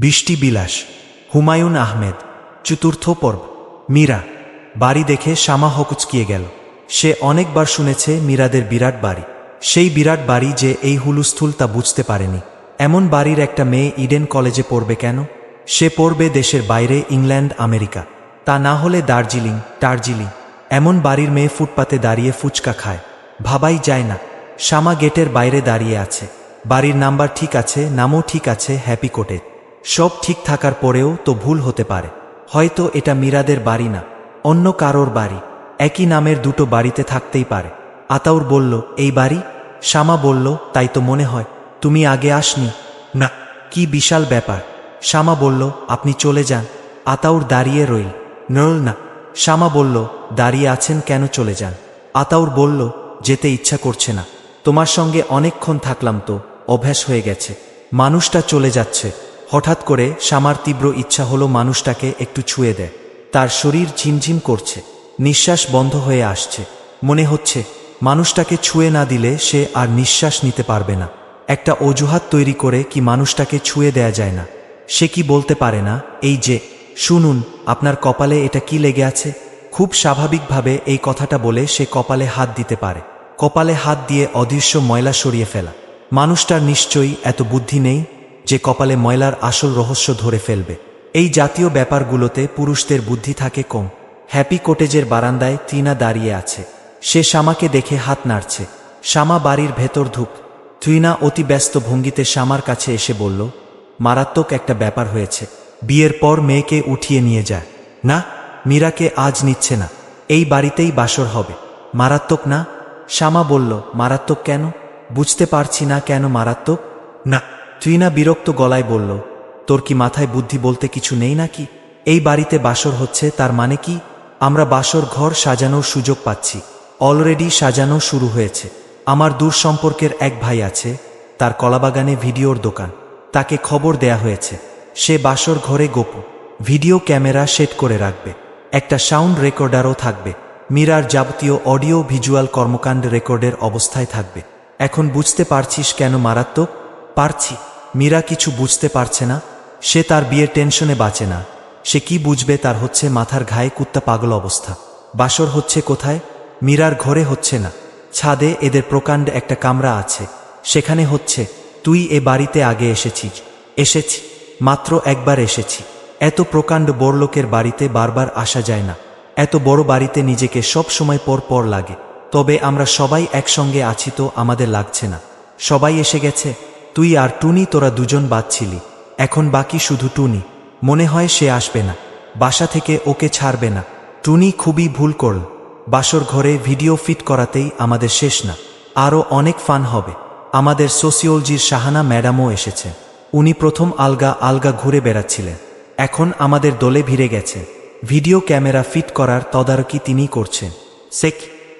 বৃষ্টি বিলাস, হুমায়ুন আহমেদ, চতুর্থ পর্ব, মীরা, বাড়ি দেখে শামা হকুচকিয়ে গেল। সে অনেকবার শুনেছে মীরাদের বিরাট বাড়ি। সেই বিরাট বাড়ি যে এই হুলুস্থুল তা বুঝতে পারেনি। এমন বাড়ির একটা মেয়ে ইডেন কলেজে পড়বে কেন? সে পড়বে দেশের বাইরে ইংল্যান্ড, আমেরিকা। তা না হলে দার্জিলিং, টার্জিলিং, এমন বাড়ির মেয়ে ফুটপাতে দাঁড়িয়ে ফুচকা খায়। ভাবাই যায় না, শামা গেটের বাইরে দাঁড়িয়ে আছে। বাড়ির নাম্বার ঠিক আছে, নামও ঠিক আছে, হ্যাপি কোটে সব ঠিক থাকার পরেও তো ভুল হতে পারে। হয়তো এটা মীরাদের বাড়ি না, অন্য কারোর বাড়ি, একই নামের দুটো বাড়িতে থাকতেই পারে। আতাউর বলল, এই বাড়ি? শ্যামা বলল, তাই তো মনে হয়, তুমি আগে আসনি। না, কি বিশাল ব্যাপার। শ্যামা বলল, আপনি চলে যান। আতাউর দাঁড়িয়ে রইল। নল না। শ্যামা বলল, দাঁড়িয়ে আছেন কেন চলে যান? আতাউর বলল, যেতে ইচ্ছা করছে না। তোমার সঙ্গে অনেকক্ষণ থাকলাম তো, অভ্যাস হয়ে গেছে। মানুষটা চলে যাচ্ছে। হঠাৎ করে শ্যামার তীব্র ইচ্ছা হলো মানুষটাকে একটু ছুঁয়ে দেয়। তার শরীর ঝিমঝিম করছে, নিঃশ্বাস বন্ধ হয়ে আসছে। মনে হচ্ছে, মানুষটাকে ছুঁয়ে না দিলে সে আর নিঃশ্বাস নিতে পারবে না। একটা অজুহাত তৈরি করে কি মানুষটাকে ছুঁয়ে দেয়া যায় না? সে কি বলতে পারে না, এই যে, শুনুন, আপনার কপালে এটা কি লেগে আছে? খুব স্বাভাবিকভাবে এই কথাটা বলে সে কপালে হাত দিতে পারে। কপালে হাত দিয়ে অদৃশ্য ময়লা সরিয়ে ফেলা। মানুষটার নিশ্চয়ই এত বুদ্ধি নেই যে কপালে ময়লার আসল রহস্য ধরে ফেলবে। এই জাতীয় ব্যাপারগুলোতে পুরুষদের বুদ্ধি থাকে কম। হ্যাপি কোটেজের বারান্দায় টিনা দাঁড়িয়ে আছে। সে শ্যামাকে দেখে হাত নাড়ছে। শ্যামা বাড়ির ভেতর ধুক তুইনা অতি ব্যস্ত ভঙ্গিতে শ্যামার কাছে এসে বলল, মারাত্মক একটা ব্যাপার হয়েছে। বিয়ের পর মেয়েকে উঠিয়ে নিয়ে যায় না, মীরাকে আজ নিচ্ছে না। এই বাড়িতেই বাসর হবে। মারাত্মক না? শ্যামা বলল, মারাত্মক কেন? বুঝতে পারছি না কেন মারাত্মক? না তুইনা বিরক্ত গলায় বলল, তোর কি মাথায় বুদ্ধি বলতে কিছু নেই নাকি? এই বাড়িতে বাসর হচ্ছে, তার মানে কি? আমরা বাসর ঘর সাজানোর সুযোগ পাচ্ছি। অলরেডি সাজানো শুরু হয়েছে। আমার দূর সম্পর্কের এক ভাই আছে, তার কলাবাগানে ভিডিওর দোকান। তাকে খবর দেয়া হয়েছে, সে বাসর ঘরে গোপু। ভিডিও ক্যামেরা সেট করে রাখবে। একটা সাউন্ড রেকর্ডারও থাকবে। মীরার যাবতীয় অডিও ভিজুয়াল কর্মকাণ্ড রেকর্ডের অবস্থায় থাকবে। এখন বুঝতে পারছিস কেন মারাত্মক? পারছি। মীরা কিছু বুঝতে পারছে না, সে তার বিয়ের টেনশনে বাঁচে না। সে কি বুঝবে তার হচ্ছে মাথার ঘায়ে কুত্তা পাগল অবস্থা। বাসর হচ্ছে কোথায়? মীরার ঘরে হচ্ছে না। ছাদে এদের প্রকাণ্ড একটা কামরা আছে। সেখানে হচ্ছে, তুই এ বাড়িতে আগে এসেছিস। এসেছি। মাত্র একবার এসেছি। এত প্রকাণ্ড বড়লোকের বাড়িতে বারবার আসা যায় না। এত বড় বাড়িতে নিজেকে সব সময় পর পর লাগে। তবে আমরা সবাই একসঙ্গে আছি তো আমাদের লাগছে না। সবাই এসে গেছে তুই আর টুনি তোরা দুজন বাদছিলি এখন বাকি শুধু টুনি। মনে হয় সে আসবে না, বাসা থেকে ওকে ছাড়বে না। টুনি খুবই ভুল করল, বাসর ঘরে ভিডিও ফিট করাতেই আমাদের শেষ না। আরও অনেক ফান হবে। আমাদের সোসিওলজির শাহানা ম্যাডামও এসেছে। উনি প্রথম আলগা আলগা ঘুরে বেড়াচ্ছিলেন। এখন আমাদের দলে ভিড়ে গেছে। ভিডিও ক্যামেরা ফিট করার তদারকি তিনি করছেন। সেক,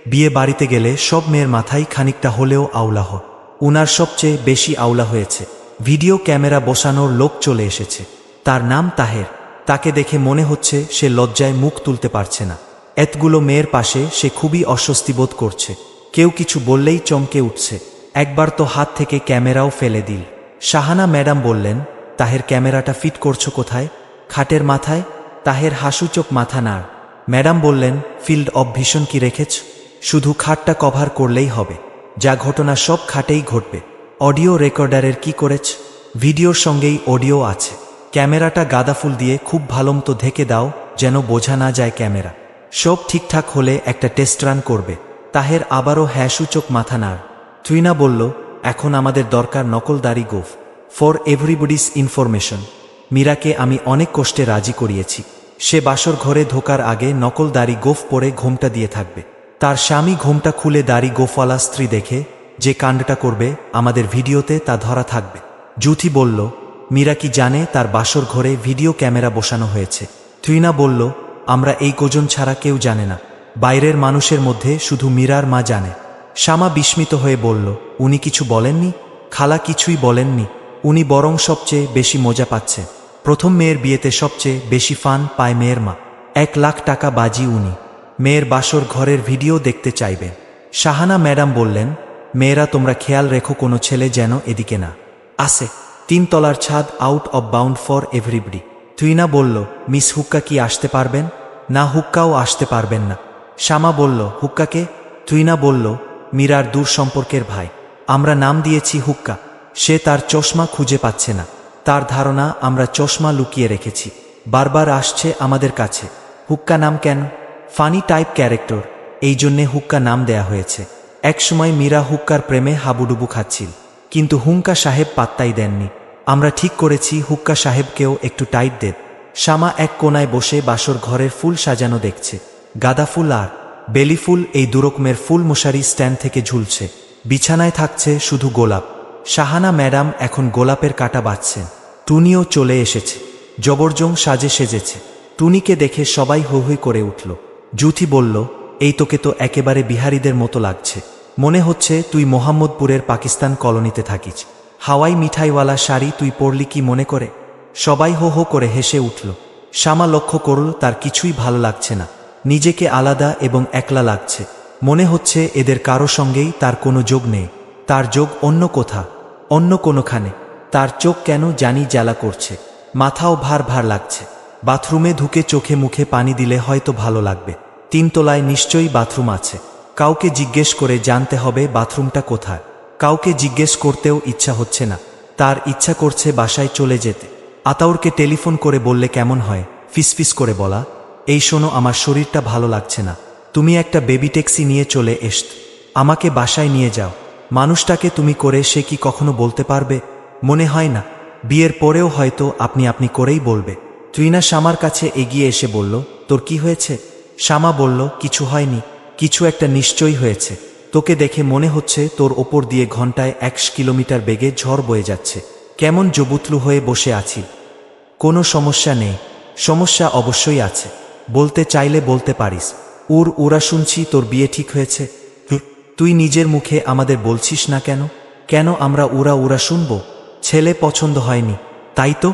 বিয়ে বাড়িতে গেলে সব মেয়ের মাথায় খানিকটা হলেও আওলা হয় উনার সবচেয়ে বেশি আওলা হয়েছে। ভিডিও ক্যামেরা বসানোর লোক চলে এসেছে। তার নাম তাহের। তাকে দেখে মনে হচ্ছে সে লজ্জায় মুখ তুলতে পারছে না। এতগুলো মেয়ের পাশে সে খুবই অস্বস্তি বোধ করছে। কেউ কিছু বললেই চমকে উঠছে। একবার তো হাত থেকে ক্যামেরাও ফেলে দিল। শাহানা ম্যাডাম বললেন, তাহের ক্যামেরাটা ফিট করছ কোথায়? খাটের মাথায়? তাহের হাসুচোক মাথা নাড়। ম্যাডাম বললেন, ফিল্ড অব ভীষণ কি রেখেছ? শুধু খাটটা কভার করলেই হবে। যা ঘটনা সব খাটেই ঘটবে। অডিও রেকর্ডারের কি করেছ? ভিডিওর সঙ্গেই অডিও আছে। ক্যামেরাটা গাঁদাফুল দিয়ে খুব ভালোমতো ঢেকে দাও, যেন বোঝা না যায় ক্যামেরা। সব ঠিকঠাক হলে একটা টেস্ট রান করবে। তাহের আবারও হ্যাসূচক মাথা নাড়। তুইনা বলল, এখন আমাদের দরকার নকলদারি গোফ। For everybody's information. মীরাকে আমি অনেক কষ্টে রাজি করিয়েছি। সে বাসর ঘরে ঢোকার আগে নকল দাড়ি গোফ পরে ঘোমটা দিয়ে থাকবে। তার স্বামী ঘোমটা খুলে দাড়ি গোফওয়ালা স্ত্রী দেখে, যে কাণ্ডটা করবে, আমাদের ভিডিওতে তা ধরা থাকবে। জুথি বলল, মীরা কি জানে তার বাসর ঘরে ভিডিও ক্যামেরা বসানো হয়েছে? তুইনা বলল, আমরা এই গোজন ছাড়া কেউ জানে না। বাইরের মানুষের মধ্যে শুধু মীরার মা জানে। শ্যামা বিস্মিত হয়ে বলল, উনি কিছু বলেননি? খালা কিছুই বলেননি। উনি বরং সবচেয়ে বেশি মজা পাচ্ছে। প্রথম মেয়ের বিয়েতে সবচেয়ে বেশি ফান পায় মেয়ের মা। এক লাখ টাকা বাজি উনি। মেয়ের বাসর ঘরের ভিডিও দেখতে চাইবেন শাহানা ম্যাডাম বললেন, মেয়েরা, তোমরা খেয়াল রেখো কোনো ছেলে যেন এদিকে না আসে। তিনতলার ছাদ out of bound for everybody তুইনা বলল, মিস হুক্কা কি আসতে পারবেন? না, হুক্কাও আসতে পারবেন না। শ্যামা বলল, হুক্কাকে? তুইনা বলল, মীরার দূর সম্পর্কের ভাই। আমরা নাম দিয়েছি হুক্কা। সে তার চশমা খুঁজে পাচ্ছে না। তার ধারণা, আমরা চশমা লুকিয়ে রেখেছি। বারবার আসছে আমাদের কাছে। হুক্কা নাম কেন? Funny type character. এই জন্যে হুক্কা নাম দেয়া হয়েছে। একসময় মীরা হুক্কার প্রেমে হাবুডুবু খাচ্ছিল। কিন্তু হুঙ্কা সাহেব পাত্তাই দেননি। আমরা ঠিক করেছি হুক্কা সাহেবকেও একটু টাইট দেব শ্যামা এক কোনায় বসে বাসর ঘরের ফুল সাজানো দেখছে। গাঁদা ফুল আর বেলি ফুল এই দুরকমের ফুল মশারি স্ট্যান্ড থেকে ঝুলছে। বিছানায় থাকছে শুধু গোলাপ। শাহানা ম্যাডাম এখন গোলাপের কাটা বাঁচছেন টুনিও চলে এসেছে। জবরজং সাজে সেজেছে। টুনিকে দেখে সবাই হৈ হৈ করে উঠল। জুথি বলল, এই তোকে তো একেবারে বিহারীদের মতো লাগছে। মনে হচ্ছে তুই মোহাম্মদপুরের পাকিস্তান কলোনিতে থাকিস। হাওয়াই মিঠাইওয়ালা শাড়ি তুই পরলি কি মনে করে? সবাই হো হো করে হেসে উঠল। শ্যামা লক্ষ্য করল, তার কিছুই ভালো লাগছে না। নিজেকে আলাদা এবং একলা লাগছে। মনে হচ্ছে এদের কারও সঙ্গেই তার কোনো যোগ নেই। তার যোগ অন্য কোথা? অন্য কোনোখানে। তার চোখ কেন জানি জ্বালা করছে। মাথাও ভার ভার লাগছে। বাথরুমে ঢুকে চোখে মুখে পানি দিলে হয়তো ভালো লাগবে। তিনতলায় নিশ্চয়ই বাথরুম আছে। কাউকে জিজ্ঞেস করে জানতে হবে বাথরুমটা কোথায়। কাউকে জিজ্ঞেস করতেও ইচ্ছা হচ্ছে না। তার ইচ্ছা করছে বাসায় চলে যেতে। আতাউরকে টেলিফোন করে বললে কেমন হয়? ফিসফিস করে বলা, এই শোনো, আমার শরীরটা ভালো লাগছে না। তুমি একটা বেবি ট্যাক্সি নিয়ে চলে এসত। আমাকে বাসায় নিয়ে যাও। মানুষটাকে তুমি করে সে কি কখনো বলতে পারবে? মনে হয় না। বিয়ের পরেও হয়তো আপনি আপনি করেই বলবে। ত্রিনা শ্যামার কাছে এগিয়ে এসে বলল, তোর কি হয়েছে? শ্যামা বলল, কিছু হয়নি, কিছু একটা নিশ্চয়ই হয়েছে। তোকে দেখে মনে হচ্ছে তোর ওপর দিয়ে ঘন্টায় একশ কিলোমিটার বেগে ঝড় বয়ে যাচ্ছে। কেমন জবুতলু হয়ে বসে আছি। কোনো সমস্যা নেই, সমস্যা অবশ্যই আছে। বলতে চাইলে বলতে পারিস। উর উরা শুনছি তোর বিয়ে ঠিক হয়েছে। তুই নিজের মুখে আমাদের বলছিস না কেন? কেন আমরা উরা উরা শুনব? ছেলে পছন্দ হয়নি, তাই তো?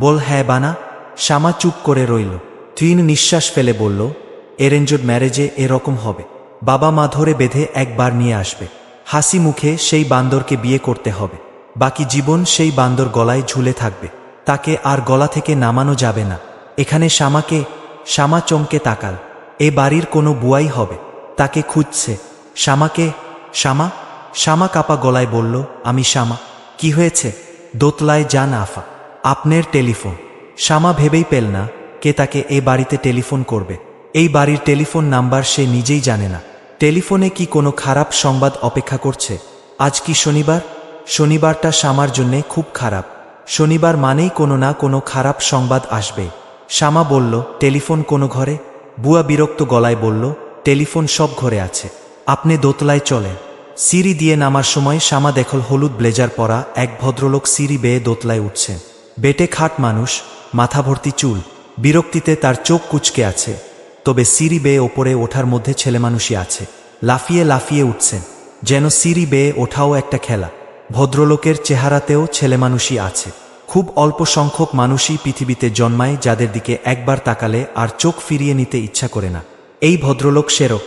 বল হ্যাঁ বানা। শ্যামা চুপ করে রইল। তুইন নিঃশ্বাস ফেলে বলল এরেঞ্জড ম্যারেজে এরকম হবে। বাবা মা ধরে বেঁধে একবার নিয়ে আসবে। হাসি মুখে সেই বান্দরকে বিয়ে করতে হবে। বাকি জীবন সেই বান্দর গলায় ঝুলে থাকবে। তাকে আর গলা থেকে নামানো যাবে না। এখানে শ্যামাকে, শ্যামা চমকে তাকাল। এ বাড়ির কোনো বুয়াই হবে। তাকে খুঁজছে। শ্যামাকে, শ্যামা শ্যামা কাপা গলায় বলল, আমি শ্যামা। কি হয়েছে? দোতলায় যান আফা। আপনার টেলিফোন। শ্যামা ভেবেই পেল না কে তাকে এ বাড়িতে টেলিফোন করবে। এই বাড়ির টেলিফোন নাম্বার সে নিজেই জানে না। টেলিফোনে কি কোনো খারাপ সংবাদ অপেক্ষা করছে? আজ কি শনিবার? শনিবারটা শ্যামার জন্যে খুব খারাপ। শনিবার মানেই কোনো না কোনো খারাপ সংবাদ আসবে। শ্যামা বলল, টেলিফোন কোনো ঘরে? বুয়া বিরক্ত গলায় বলল, টেলিফোন সব ঘরে আছে। আপনি দোতলায় চলেন। সিঁড়ি দিয়ে নামার সময় শ্যামা দেখল হলুদ ব্লেজার পরা এক ভদ্রলোক সিঁড়ি বেয়ে দোতলায় উঠছেন বেটে খাট মানুষ মাথা ভর্তি চুল, বিরক্তিতে তার চোখ কুচকে আছে। তবে সিঁড়ি বেয়ে ওপরে ওঠার মধ্যে ছেলেমানুষই আছে। লাফিয়ে লাফিয়ে উঠছেন। যেন সিঁড়ি বেয়ে ওঠাও একটা খেলা। ভদ্রলোকের চেহারাতেও ছেলেমানুষই আছে। খুব অল্প সংখ্যক মানুষই পৃথিবীতে জন্মায় যাদের দিকে একবার তাকালে আর চোখ ফিরিয়ে নিতে ইচ্ছা করে না। এই ভদ্রলোক সেরক।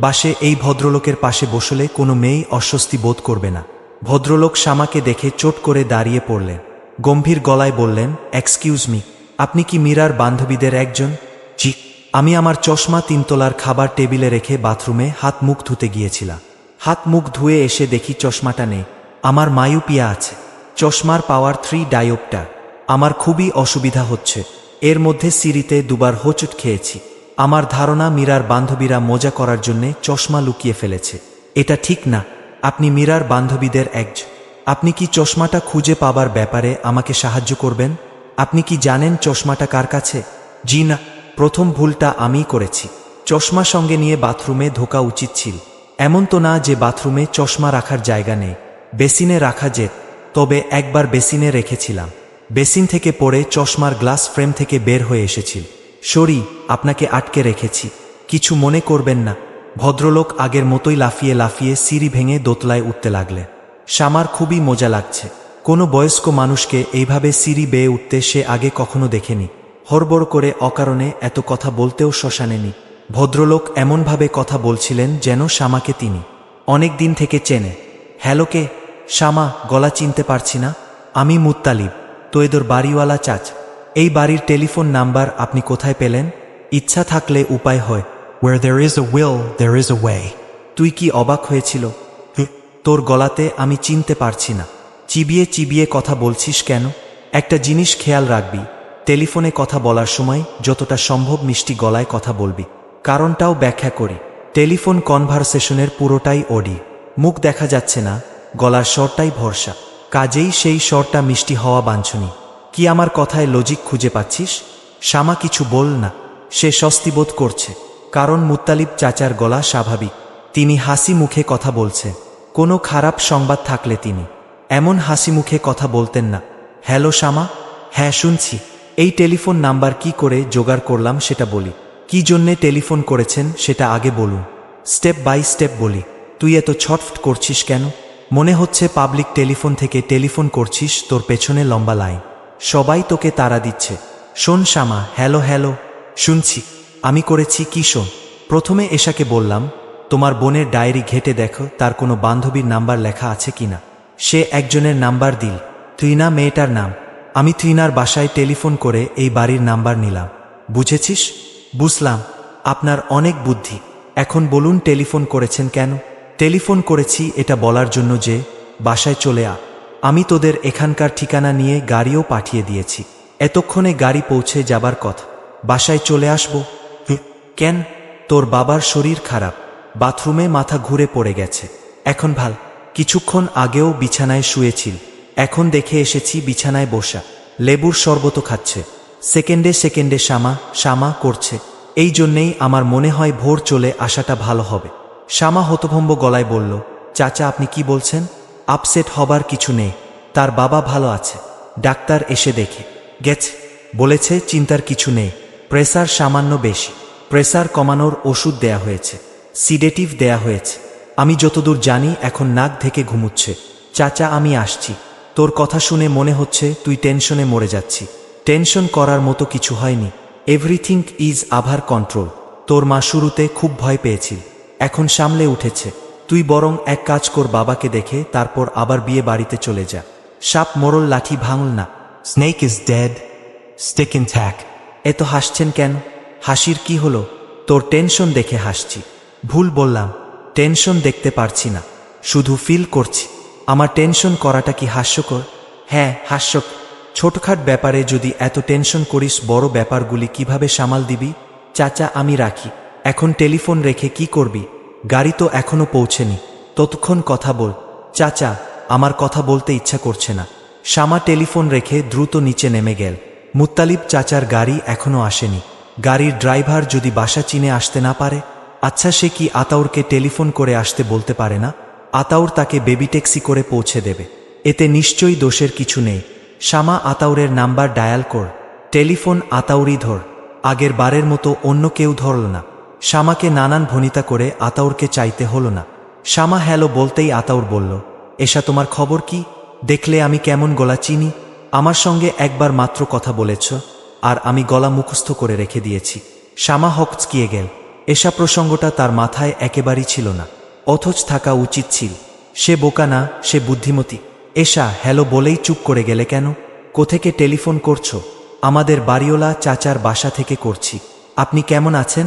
বাসে এই ভদ্রলোকের পাশে বসলে কোনো মেয়েই অস্বস্তি বোধ করবে না। ভদ্রলোক শ্যামাকে দেখে চোট করে দাঁড়িয়ে পড়লেন। গম্ভীর গলায় বললেন এক্সকিউজ মি আপনি কি মীরার বান্ধবীদের একজন? জি, আমি আমার চশমা তিনতলার খাবার টেবিলে রেখে বাথরুমে হাত মুখ ধুতে গিয়েছিলাম। হাত মুখ ধুয়ে এসে দেখি চশমাটা নেই। আমার মায়ুপিয়া আছে। চশমার পাওয়ার থ্রি ডায়োপটার আমার খুবই অসুবিধা হচ্ছে। এর মধ্যে সিঁড়িতে দুবার হোঁচট খেয়েছি। আমার ধারণা মীরার বান্ধবীরা মজা করার জন্যে চশমা লুকিয়ে ফেলেছে। এটা ঠিক না। আপনি মীরার বান্ধবীদের একজন। আপনি কি চশমাটা খুঁজে পাবার ব্যাপারে আমাকে সাহায্য করবেন? আপনি কি জানেন চশমাটা কার কাছে? জি না, প্রথম ভুলটা আমিই করেছি। চশমা সঙ্গে নিয়ে বাথরুমে ঢোকা উচিত ছিল। এমন তো না যে বাথরুমে চশমা রাখার জায়গা নেই। বেসিনে রাখা যেত তবে একবার বেসিনে রেখেছিলাম। বেসিন থেকে পড়ে চশমার গ্লাস ফ্রেম থেকে বের হয়ে এসেছিল। সরি, আপনাকে আটকে রেখেছি। কিছু মনে করবেন না। ভদ্রলোক আগের মতোই লাফিয়ে লাফিয়ে সিঁড়ি ভেঙে দোতলায় উঠতে লাগলেন। শ্যামার খুবই মজা লাগছে। কোনো বয়স্ক মানুষকে এইভাবে সিঁড়ি বেয়ে উঠতে সে আগে কখনো দেখেনি। হড়বড় করে অকারণে এত কথা বলতেও শ্মশানেনি ভদ্রলোক এমনভাবে কথা বলছিলেন যেন শ্যামাকে তিনি অনেক দিন থেকে চেনে। হ্যালোকে শ্যামা গলা চিনতে পারছি না। আমি মুত্তালিব তোয়েদর বাড়িওয়ালা চাচ। এই বাড়ির টেলিফোন নাম্বার আপনি কোথায় পেলেন? ইচ্ছা থাকলে উপায় হয়। Where there is a will, there is a way তুই কি অবাক হয়েছিল? তোর গলাতে আমি চিনতে পারছি না। চিবিয়ে চিবিয়ে কথা বলছিস কেন? একটা জিনিস খেয়াল রাখবি। টেলিফোনে কথা বলার সময় যতটা সম্ভব মিষ্টি গলায় কথা বলবি। কারণটাও ব্যাখ্যা করি। টেলিফোন কনভারসেশনের পুরোটাই অডি মুখ দেখা যাচ্ছে না, গলার স্বরটাই ভরসা। কাজেই সেই স্বরটা মিষ্টি হওয়া বাঞ্ছনি কি আমার কথায় লজিক খুঁজে পাচ্ছিস? শ্যামা কিছু বল না। সে স্বস্তিবোধ করছে। কারণ মুত্তালিব চাচার গলা স্বাভাবিক। তিনি হাসি মুখে কথা বলছে। কোনো খারাপ সংবাদ থাকলে তিনি এমন হাসি মুখে কথা বলতেন না। হ্যালো শ্যামা? হ্যাঁ শুনছি। এই টেলিফোন নাম্বার কি করে জোগাড় করলাম সেটা বলি। কি জন্যে টেলিফোন করেছেন সেটা আগে বলুন। স্টেপ বাই স্টেপ বলি। তুই এত ছটফট করছিস কেন? মনে হচ্ছে পাবলিক টেলিফোন থেকে টেলিফোন করছিস, তোর পেছনে লম্বা লাইন। সবাই তোকে তাড়া দিচ্ছে। শোন শ্যামা, হ্যালো হ্যালো। শুনছি। আমি করেছি, কি শোন? প্রথমে এশাকে বললাম তোমার বোনের ডায়েরি ঘেটে দেখো, তার কোনো বান্ধবীর নাম্বার লেখা আছে কিনা। সে একজনের নাম্বার দিল। তুইনা মেয়েটার নাম। আমি তুইনার বাসায় টেলিফোন করে এই বাড়ির নাম্বার নিলাম। বুঝেছিস? বুঝলাম। আপনার অনেক বুদ্ধি। এখন বলুন টেলিফোন করেছেন কেন? টেলিফোন করেছি এটা বলার জন্য যে, বাসায় চলে আ আমি তোদের এখানকার ঠিকানা নিয়ে গাড়িও পাঠিয়ে দিয়েছি। এতক্ষণে গাড়ি পৌঁছে যাবার কথা। বাসায় চলে আসব। কেন? তোর বাবার শরীর খারাপ। বাথরুমে মাথা ঘুরে পড়ে গেছে। এখন ভালো, কিছুক্ষণ আগেও বিছানায় শুয়েছিল। এখন দেখে এসেছি বিছানায় বসা। লেবুর শরবত খাচ্ছে। সেকেন্ডে সেকেন্ডে শামা শামা করছে। এই জন্যেই আমার মনে হয় ভোর চলে আসাটা ভালো হবে। শামা হতভম্ব গলায় বলল, চাচা, আপনি কি বলছেন? আপসেট হবার কিছু নেই। তার বাবা ভালো আছে। ডাক্তার এসে দেখে। গেছে। বলেছে, চিন্তার কিছু নেই। প্রেসার সামান্য বেশি। প্রেসার কমানোর ওষুধ দেয়া হয়েছে। সিডেটিভ দেয়া হয়েছে। আমি যতদূর জানি, এখন নাক থেকে ঘুমুচ্ছে। চাচা, আমি আসছি। তোর কথা শুনে মনে হচ্ছে তুই টেনশনে মরে যাচ্ছি। টেনশন করার মতো কিছু হয়নি। এভরিথিং ইজ আভার কন্ট্রোল। তোর মা শুরুতে খুব ভয় পেয়েছিল। এখন সামলে উঠেছে। তুই বরং এক কাজ কর বাবাকে দেখে, তারপর আবার বিয়ে বাড়িতে চলে যা। সাপ মোরল লাঠি ভাঙল না। Snake is dead. Stick intact. এত হাসছেন কেন? হাসির কি হলো? তোর টেনশন দেখে হাসছি। ভুল বললাম, টেনশন দেখতে পারছি না, শুধু ফিল করছি। আমার টেনশন করাটা কি হাস্যকর? হ্যাঁ হাস্যক। ছোটখাট ব্যাপারে যদি এত টেনশন করিস, বড় ব্যাপারগুলি কীভাবে সামাল দিবি? চাচা, আমি রাখি। এখন টেলিফোন রেখে কি করবি? গাড়ি তো এখনও পৌঁছেনি। ততক্ষণ কথা বল। চাচা, আমার কথা বলতে ইচ্ছা করছে না। শামা টেলিফোন রেখে দ্রুত নিচে নেমে গেল। মুত্তালিব চাচার গাড়ি এখনও আসেনি। গাড়ির ড্রাইভার যদি বাসা চিনে আসতে না পারে আচ্ছা সে কি আতাউরকে টেলিফোন করে আসতে বলতে পারে না? আতাউর তাকে বেবি ট্যাক্সি করে পৌঁছে দেবে। এতে নিশ্চয়ই দোষের কিছু নেই। শামা আতাউরের নাম্বার ডায়াল কর। টেলিফোন আতাউরই ধর। আগের বারের মতো অন্য কেউ ধরল না। শামাকে নানান ভনিতা করে আতাউরকে চাইতে হলো না। শামা হ্যালো বলতেই আতাউর বলল, এসা, তোমার খবর কি? দেখলে আমি কেমন গলা চিনি? আমার সঙ্গে একবার মাত্র কথা বলেছ, আর আমি গলা মুখস্থ করে রেখে দিয়েছি। শামা হকচকিয়ে গেল। এসা প্রসঙ্গটা তার মাথায় একেবারেই ছিল না। অথচ থাকা উচিত ছিল। সে বোকা না, সে বুদ্ধিমতী। এসা, হ্যালো, বলেই চুপ করে গেলে কেন? কোথেকে টেলিফোন করছ? আমাদের বাড়িওলা চাচার বাসা থেকে করছি। আপনি কেমন আছেন?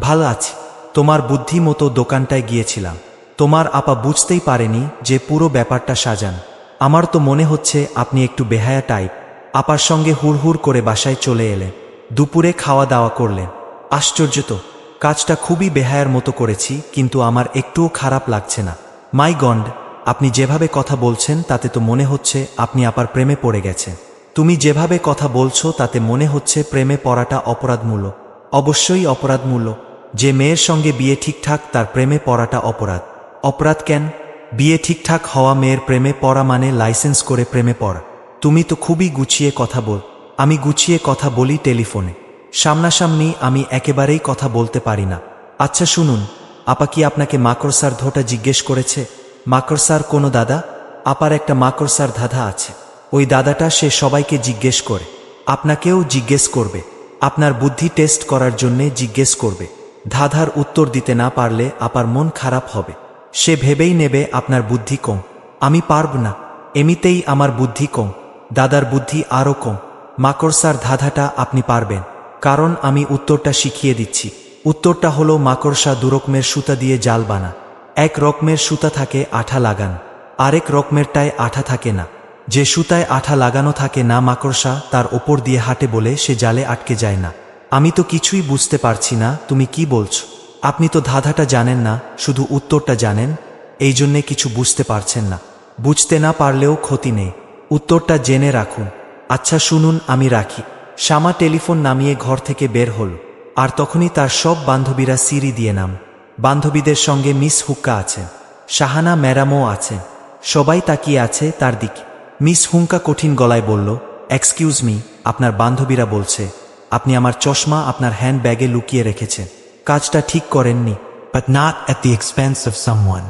ভালো আছি। তোমার বুদ্ধি মতো দোকানটায় গিয়েছিলাম। তোমার আপা বুঝতেই পারেনি যে পুরো ব্যাপারটা সাজান। আমার তো মনে হচ্ছে আপনি একটু বেহায়া টাইপ। আপার সঙ্গে হুড়হুড় করে বাসায় চলে এলেন। দুপুরে খাওয়া দাওয়া করলেন। আশ্চর্য তো! কাজটা খুবই বেহায়ার মতো করেছি, কিন্তু আমার একটুও খারাপ লাগছে না। মাই গন্ড, আপনি যেভাবে কথা বলছেন তাতে তো মনে হচ্ছে আপনি আপার প্রেমে পড়ে গেছেন। তুমি যেভাবে কথা বলছো তাতে মনে হচ্ছে প্রেমে পড়াটা অপরাধমূলক। অবশ্যই অপরাধমূলক। যে মেয়ের সঙ্গে বিয়ে ঠিকঠাক, তার প্রেমে পড়াটা অপরাধ। অপরাধ কেন? বিয়ে ঠিকঠাক হওয়া মেয়ের প্রেমে পড়া মানে লাইসেন্স করে প্রেমে পড়া। তুমি তো খুবই গুছিয়ে কথা বল আমি গুছিয়ে কথা বলি টেলিফোনে। সামনাসামনি আমি একেবারেই কথা বলতে পারি না। আচ্ছা শুনুন, আপা কি আপনাকে মাকড়সার ধোটা জিজ্ঞেস করেছে? মাকড়সার কোনো দাদা? আপার একটা মাকড়সার ধাঁধা আছে। ওই দাদাটা সে সবাইকে জিজ্ঞেস করে। আপনাকেও জিজ্ঞেস করবে। আপনার বুদ্ধি টেস্ট করার জন্যে জিজ্ঞেস করবে। ধাঁধার উত্তর দিতে না পারলে আপার মন খারাপ হবে। সে ভেবেই নেবে আপনার বুদ্ধি কম। আমি পারব না। এমনিতেই আমার বুদ্ধি কম। দাদার বুদ্ধি আরও কম। মাকড়সার ধাঁধাটা আপনি পারবেন। কারণ আমি উত্তরটা শিখিয়ে দিচ্ছি। উত্তরটা হলো মাকড়সা দুরকমের সুতা দিয়ে জাল বানা। এক রকমের সুতা থাকে আঠা লাগান, আরেক রকমেরটায় আঠা থাকে না। যে সুতায় আঠা লাগানো থাকে না মাকড়সা, তার ওপর দিয়ে হাঁটে বলে সে জালে আটকে যায় না। আমি তো কিছুই বুঝতে পারছি না, তুমি কি বলছ? আপনি তো ধাঁধাটা জানেন না, শুধু উত্তরটা জানেন, এই জন্যে কিছু বুঝতে পারছেন না। বুঝতে না পারলেও ক্ষতি নেই। উত্তরটা জেনে রাখুন। আচ্ছা শুনুন, আমি রাখি। শ্যামা টেলিফোন নামিয়ে ঘর থেকে বের হল, আর তখনই তার সব বান্ধবীরা সিঁড়ি দিয়ে নাম। বান্ধবীদের সঙ্গে মিস হুক্কা আছে, শাহানা ম্যাডামও আছেন সবাই তাকিয়ে আছে তার দিকে। মিস হুঙ্কা কঠিন গলায় বলল, এক্সকিউজ মি, আপনার বান্ধবীরা বলছে, আপনি আমার চশমা আপনার হ্যান্ড ব্যাগে লুকিয়ে রেখেছে, কাজটা ঠিক করেননি, but not at the expense of someone.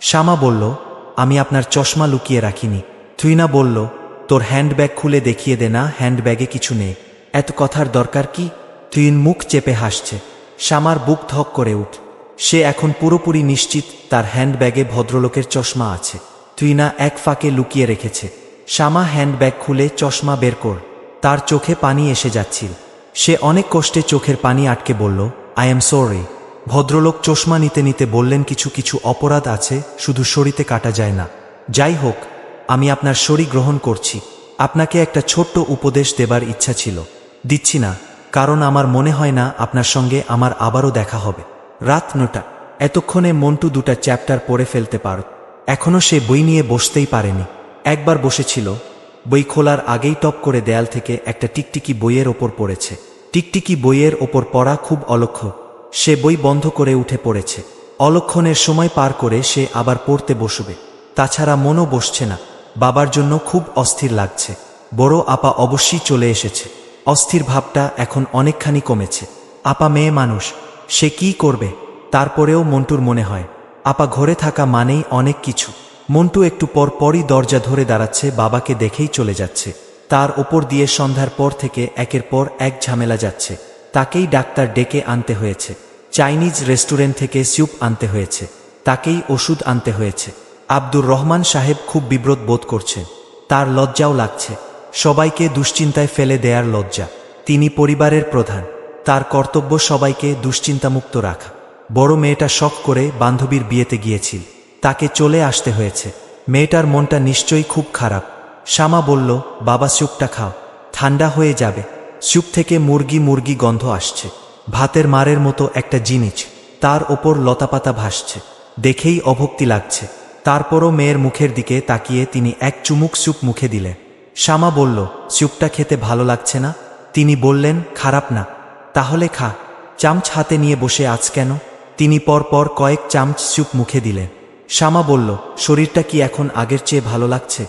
শ্যামা বলল, আমি আপনার চশমা লুকিয়ে রাখিনি। থুইনা বলল, তোর হ্যান্ডব্যাগ খুলে দেখিয়ে দে না, হ্যান্ডব্যাগে কিছু নেই। এত কথার দরকার কি? তুইন মুখ চেপে হাসছে। শ্যামার বুক ধক করে উঠ। সে এখন পুরোপুরি নিশ্চিত তার হ্যান্ডব্যাগে ভদ্রলোকের চশমা আছে। তুইনা এক ফাঁকে লুকিয়ে রেখেছে। শ্যামা হ্যান্ডব্যাগ খুলে চশমা বের কর। তার চোখে পানি এসে যাচ্ছিল। সে অনেক কষ্টে চোখের পানি আটকে বলল আই এম সরি ভদ্রলোক চশমা নিতে নিতে বললেন, কিছু কিছু অপরাধ আছে, শুধু শরীতে কাটা যায় না। যাই হোক, আমি আপনার শরী গ্রহণ করছি। আপনাকে একটা ছোট্ট উপদেশ দেবার ইচ্ছা ছিল। দিচ্ছি না, কারণ আমার মনে হয় না আপনার সঙ্গে আমার আবারও দেখা হবে। রাত নটা, এতক্ষণে মন্টু দুটা চ্যাপ্টার পড়ে ফেলতে পার এখনও সে বই নিয়ে বসতেই পারেনি। একবার বসেছিল, বই খোলার আগেই টপ করে দেয়াল থেকে একটা টিকটিকি বইয়ের ওপর পড়েছে। টিকটিকি বইয়ের ওপর পড়া খুব অলক্ষ, সে বই বন্ধ করে উঠে পড়েছে। অলক্ষণের সময় পার করে সে আবার পড়তে বসবে। তাছাড়া মনও বসছে না, বাবার জন্য খুব অস্থির লাগছে। বড় আপা অবশ্যই চলে এসেছে। অস্থির ভাবটা এখন অনেকখানি কমেছে। আপা মেয়ে মানুষ, সে কি করবে? তারপরেও মন্টুর মনে হয়, আপা ঘরে থাকা মানেই অনেক কিছু। মন্টু একটু পর পরই দরজা ধরে দাঁড়াচ্ছে বাবাকে দেখেই চলে যাচ্ছে। তার ওপর দিয়ে সন্ধ্যার পর থেকে একের পর এক ঝামেলা যাচ্ছে। তাকেই ডাক্তার ডেকে আনতে হয়েছে। চাইনিজ রেস্টুরেন্ট থেকে স্যুপ আনতে হয়েছে। তাকেই ওষুধ আনতে হয়েছে। আব্দুর রহমান সাহেব খুব বিব্রত বোধ করছেন তার লজ্জাও লাগছে। সবাইকে দুশ্চিন্তায় ফেলে দেয়ার লজ্জা। তিনি পরিবারের প্রধান। তার কর্তব্য সবাইকে দুশ্চিন্তামুক্ত রাখা। বড় মেয়েটা শখ করে বান্ধবীর বিয়েতে গিয়েছিল। তাকে চলে আসতে হয়েছে। মেয়েটার মনটা নিশ্চয়ই খুব খারাপ। শ্যামা বলল, বাবা, স্যুপটা খাও। ঠান্ডা হয়ে যাবে। স্যুপ থেকে মুরগি মুরগি গন্ধ আসছে। ভাতের মারের মতো একটা জিনিস। তার ওপর লতাপাতা ভাসছে। দেখেই অভক্তি লাগছে। তারপরও মেয়ের মুখের দিকে তাকিয়ে তিনি এক চুমুক স্যুপ মুখে দিলেন। শ্যামা বলল স্যুপটা খেতে ভালো লাগছে না? তিনি বললেন, খারাপ না। তাহলে খা। চামচ হাতে নিয়ে বসে আজ কেন? তিনি পরপর কয়েক চামচ স্যুপ মুখে দিলেন। শ্যামা বলল, শরীরটা কি এখন আগের চেয়ে ভালো লাগছে?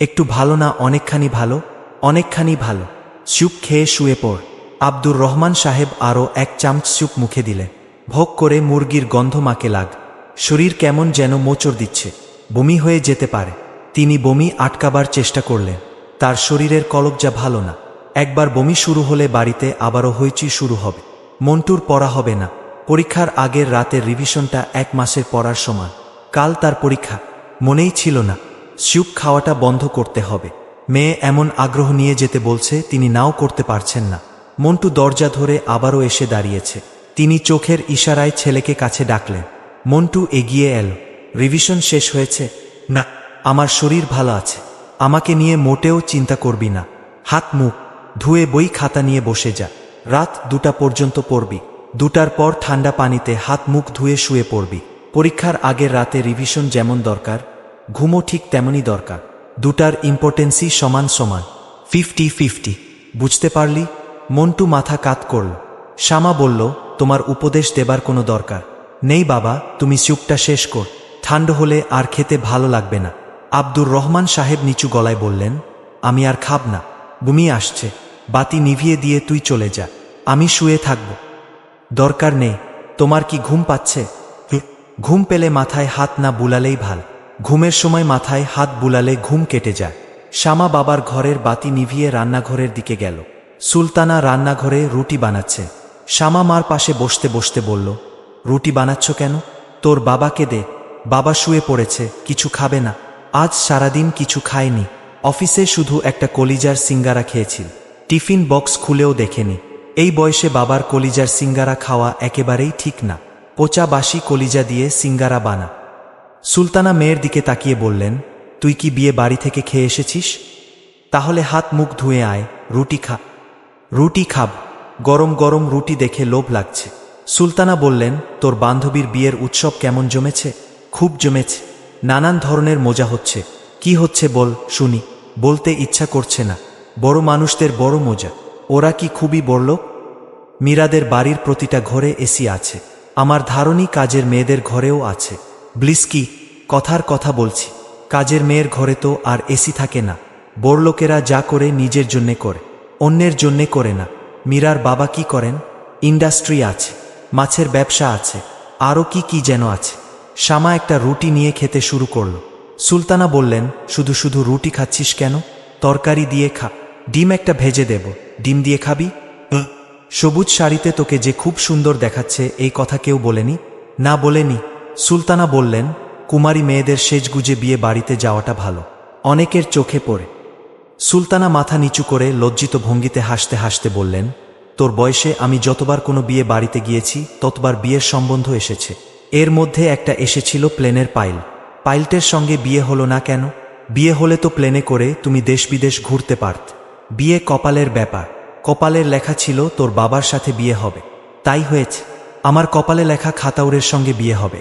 একটু ভালো না, অনেকখানি ভালো অনেকখানি ভালো। স্যুপ খেয়ে শুয়ে পড়। আব্দুর রহমান সাহেব আরও এক চামচ স্যুপ মুখে দিলেন। ভোগ করে মুরগির গন্ধ মাকে লাগ। শরীর কেমন যেন মোচড় দিচ্ছে। বমি হয়ে যেতে পারে। তিনি বমি আটকাবার চেষ্টা করলেন। তার শরীরের কলকজা ভালো না। একবার বমি শুরু হলে বাড়িতে আবারও হইচি শুরু হবে। মন্টুর পড়া হবে না। পরীক্ষার আগের রাতের রিভিশনটা এক মাসের পড়ার সমান। কাল তার পরীক্ষা। মনেই ছিল না। স্যুপ খাওয়াটা বন্ধ করতে হবে। মেয়ে এমন আগ্রহ নিয়ে যেতে বলছে, তিনি নাও করতে পারছেন না। মন্টু দরজা ধরে আবারও এসে দাঁড়িয়েছে। তিনি চোখের ইশারায় ছেলেকে কাছে ডাকলেন। মন্টু এগিয়ে এল। রিভিশন শেষ হয়েছে? না। আমার শরীর ভালো আছে। আমাকে নিয়ে মোটেও চিন্তা করবি না। হাত, মুখ ধুয়ে বই খাতা নিয়ে বসে যা। রাত দুটা পর্যন্ত পড়বি। দুটার পর ঠান্ডা পানিতে হাত, মুখ ধুয়ে শুয়ে পড়বি। পরীক্ষার আগের রাতে রিভিশন যেমন দরকার, ঘুমও ঠিক তেমনই দরকার। দুটার ইম্পর্টেন্সই সমান সমান। Fifty fifty. বুঝতে পারলি? মন্টু মাথা কাত করল। শ্যামা বলল, তোমার উপদেশ দেবার কোনো দরকার। নেই বাবা, তুমি চুপটা শেষ কর। ঠান্ড হলে আর খেতে ভালো লাগবে না। আব্দুর রহমান সাহেব নিচু গলায় বললেন, আমি আর খাব না, বুমি আসছে, বাতি নিভিয়ে দিয়ে তুই চলে যা, আমি শুয়ে থাকব। দরকার নেই, তোমার কি ঘুম পাচ্ছে? ঘুম পেলে মাথায় হাত না বুলালেই ভালো, ঘুমের সময় মাথায় হাত বুলালে ঘুম কেটে যায়। শ্যামা বাবার ঘরের বাতি নিভিয়ে রান্নাঘরের দিকে গেল। সুলতানা রান্নাঘরে রুটি বানাচ্ছে। শ্যামা মার পাশে বসতে বসতে বলল, রুটি বানাচ্ছ কেন? তোর বাবাকে দে, বাবা শুয়ে পড়েছে, কিছু খাবে না। আজ সারাদিন কিছু খায়নি অফিসে শুধু একটা কলিজার সিঙ্গারা খেয়েছিল টিফিন বক্স খুলেও দেখেনি। এই বয়সে বাবার কলিজার সিঙ্গারা খাওয়া একেবারেই ঠিক না। পচা বাসি কলিজা দিয়ে সিঙ্গারা বানা। সুলতানা মেয়ের দিকে তাকিয়ে বললেন, তুই কি বিয়ে বাড়ি থেকে খেয়ে এসেছিস? তাহলে হাত মুখ ধুয়ে আয়, রুটি খা। রুটি খাব। গরম গরম রুটি দেখে লোভ লাগছে। সুলতানা বললেন, তোর বান্ধবীর বিয়ের উৎসব কেমন জমেছে? খুব জমেছে। নানান ধরনের মজা হচ্ছে। কি হচ্ছে বল, শুনি। বলতে ইচ্ছা করছে না। বড় মানুষদের বড় মজা। ওরা কি খুবই বড়লোক মীরাদের বাড়ির প্রতিটা ঘরে এসি আছে। আমার ধারণী কাজের মেয়েদের ঘরেও আছে। ব্লিস্কি কথার কথা বলছি। কাজের মেয়ের ঘরে তো আর এসি থাকে না। বড়লোকেরা যা করে নিজের জন্যে করে। অন্যের জন্যে করে না। মীরার বাবা কি করেন? ইন্ডাস্ট্রি আছে। মাছের ব্যবসা আছে। আরও কি কি যেন আছে। শামা একটা রুটি নিয়ে খেতে শুরু করল। সুলতানা বললেন, শুধু শুধু রুটি খাচ্ছিস কেন? তরকারি দিয়ে খা। ডিম একটা ভেজে দেব। ডিম দিয়ে খাবি? সবুজ শাড়িতে তোকে যে খুব সুন্দর দেখাচ্ছে, এই কথা কেউ বলেনি? না, বলেনি। সুলতানা বললেন, কুমারী মেয়েদের সেজগুজে বিয়ে বাড়িতে যাওয়াটা ভালো। অনেকের চোখে পড়ে। সুলতানা মাথা নিচু করে লজ্জিত ভঙ্গিতে হাসতে হাসতে বললেন, তোর বয়সে আমি যতবার কোনো বিয়ে বাড়িতে গিয়েছি, ততবার বিয়ের সম্বন্ধ এসেছে। এর মধ্যে একটা এসেছিল প্লেনের পাইল। পাইলটের সঙ্গে বিয়ে হলো না কেন? বিয়ে হলে তো প্লেনে করে তুমি দেশ বিদেশ ঘুরতে পারত। বিয়ে কপালের ব্যাপার। কপালের লেখা ছিল, তোর বাবার সাথে বিয়ে হবে। তাই হয়েছে। আমার কপালে লেখা খাতাউরের সঙ্গে বিয়ে হবে।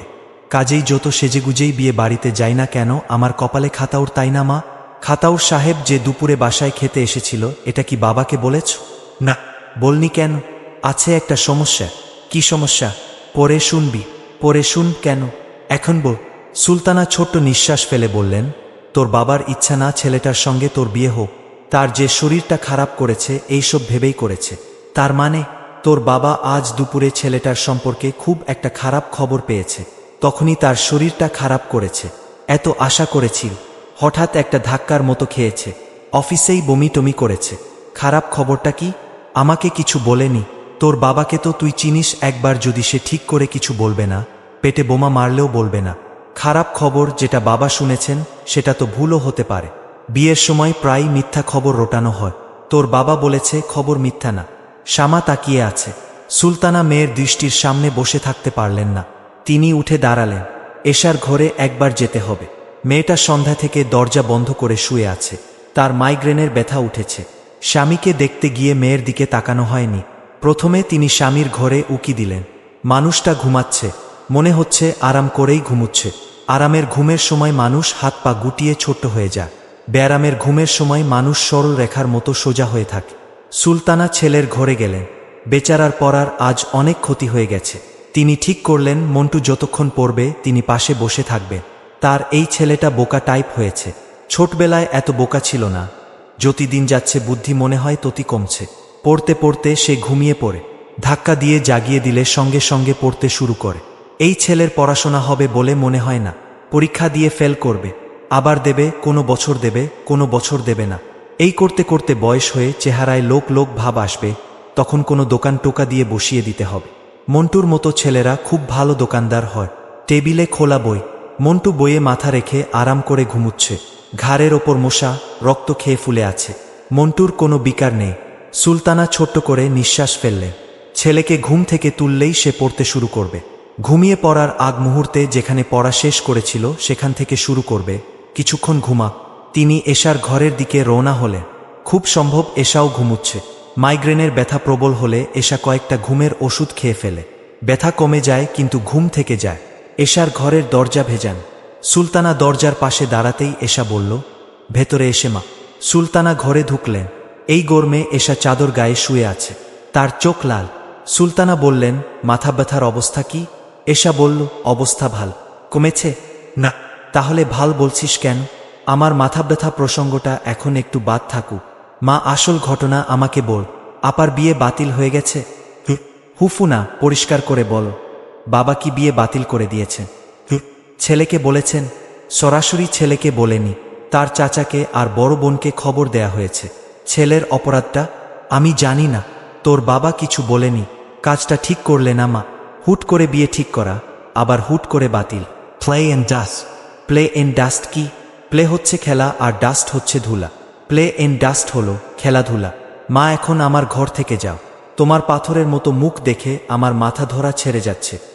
কাজেই যত সেজেগুজেই বিয়ে বাড়িতে যাই না কেন, আমার কপালে খাতাউর তাই না, মা? খাতাউর সাহেব যে দুপুরে বাসায় খেতে এসেছিল, এটা কি বাবাকে বলেছ? না। বলনি কেন? আছে একটা সমস্যা। কি সমস্যা? পরে শুনবি। পরে শুন কেন? এখন বল। সুলতানা ছোট্ট নিঃশ্বাস ফেলে বললেন, তোর বাবার ইচ্ছা না ছেলেটার সঙ্গে তোর বিয়ে হোক। তার যে শরীরটা খারাপ করেছে, এইসব ভেবেই করেছে। তার মানে তোর বাবা আজ দুপুরে ছেলেটার সম্পর্কে খুব একটা খারাপ খবর পেয়েছে। তখনই তার শরীরটা খারাপ করেছে। এত আশা করেছিল। হঠাৎ একটা ধাক্কার মতো খেয়েছে। অফিসেই বমি টমি করেছে। খারাপ খবরটা কি? আমাকে কিছু বলেনি। তোর বাবাকে তো তুই চিনিস একবার যদি সে ঠিক করে কিছু বলবে না, পেটে বোমা মারলেও বলবে না। খারাপ খবর যেটা বাবা শুনেছেন, সেটা তো ভুলও হতে পারে। বিয়ের সময় প্রায় মিথ্যা খবর রোটানো হয়। তোর বাবা বলেছে খবর মিথ্যা না। শ্যামা তাকিয়ে আছে। সুলতানা মেয়ের দৃষ্টির সামনে বসে থাকতে পারলেন না। তিনি উঠে দাঁড়ালেন। এশার ঘরে একবার যেতে হবে। মেয়েটা সন্ধ্যা থেকে দরজা বন্ধ করে শুয়ে আছে। তার মাইগ্রেনের ব্যথা উঠেছে। স্বামীকে দেখতে গিয়ে মেয়ের দিকে তাকানো হয়নি। প্রথমে তিনি স্বামীর ঘরে উকি দিলেন। মানুষটা ঘুমাচ্ছে। মনে হচ্ছে আরাম করেই ঘুমুচ্ছে। আরামের ঘুমের সময় মানুষ হাত পা গুটিয়ে ছোট্ট হয়ে যায়। ব্যারামের ঘুমের সময় মানুষ সরল রেখার মতো সোজা হয়ে থাকে। সুলতানা ছেলের ঘরে গেলেন। বেচারার পড়ার আজ অনেক ক্ষতি হয়ে গেছে। তিনি ঠিক করলেন, মন্টু যতক্ষণ পড়বে, তিনি পাশে বসে থাকবেন। তার এই ছেলেটা বোকা টাইপ হয়েছে। ছোটবেলায় এত বোকা ছিল না। যতি দিন যাচ্ছে, বুদ্ধি মনে হয় ততি কমছে। পড়তে পড়তে সে ঘুমিয়ে পড়ে, ধাক্কা দিয়ে জাগিয়ে দিলে সঙ্গে সঙ্গে পড়তে শুরু করে। এই ছেলের পড়াশোনা হবে বলে মনে হয় না। পরীক্ষা দিয়ে ফেল করবে, আবার দেবে, কোনো বছর দেবে, কোনো বছর দেবে না। এই করতে করতে বয়স হয়ে চেহারায় লোক লোক ভাব আসবে, তখন কোনো দোকান টোকা দিয়ে বসিয়ে দিতে হবে। মন্টুর মতো ছেলেরা খুব ভালো দোকানদার হয়। টেবিলে খোলা বই, মন্টু বইয়ে মাথা রেখে আরাম করে ঘুমুচ্ছে। ঘাড়ের ওপর মশা, রক্ত খেয়ে ফুলে আছে। মন্টুর কোনো বিকার নেই। সুলতানা ছোট্ট করে নিঃশ্বাস ফেললেন ছেলেকে ঘুম থেকে তুললেই সে পড়তে শুরু করবে। ঘুমিয়ে পড়ার আগ মুহূর্তে যেখানে পড়া শেষ করেছিল, সেখান থেকে শুরু করবে। কিছুক্ষণ ঘুমা। তিনি এশার ঘরের দিকে রওনা হলেন খুব সম্ভব এশাও ঘুমুচ্ছে। মাইগ্রেনের ব্যথা প্রবল হলে এশা কয়েকটা ঘুমের ওষুধ খেয়ে ফেলে। ব্যথা কমে যায়, কিন্তু ঘুম থেকে যায়। এশার ঘরের দরজা ভেজান। সুলতানা দরজার পাশে দাঁড়াতেই এশা বলল, ভেতরে এসে মা। সুলতানা ঘরে ঢুকলেন। এই গরমে এসা চাদর গায়ে শুয়ে আছে। তার চোখ লাল। সুলতানা বললেন, মাথা ব্যথার অবস্থা কি? এসা বলল, অবস্থা ভালো। কমেছে, না, তাহলে ভালো বলছিস কেন? আমার মাথা ব্যথা প্রসঙ্গটা এখন একটু বাদ থাকুক মা, আসল ঘটনা আমাকে বল। আপার বিয়ে বাতিল হয়ে গেছে? হুফু না, পরিষ্কার করে বল। বাবা কি বিয়ে বাতিল করে দিয়েছে? ছেলেকে বলেছেন। সরাসরি ছেলেকে বলেনি। তার চাচাকে আর বড় বোনকে খবর দেয়া হয়েছে। ছেলের অপরাধটা? আমি জানি না। তোর বাবা কিছু বলেনি। কাজটা ঠিক করলে না মা। হুট করে বিয়ে ঠিক করা, আবার হুট করে বাতিল। Play and dust play and dust কি? প্লে হচ্ছে খেলা আর ডাস্ট হচ্ছে ধুলা। প্লে এন্ড ডাস্ট হলো খেলাধুলা। মা, এখন আমার ঘর থেকে যাও। তোমার পাথরের মতো মুখ দেখে আমার মাথা ধরা ছেড়ে যাচ্ছে।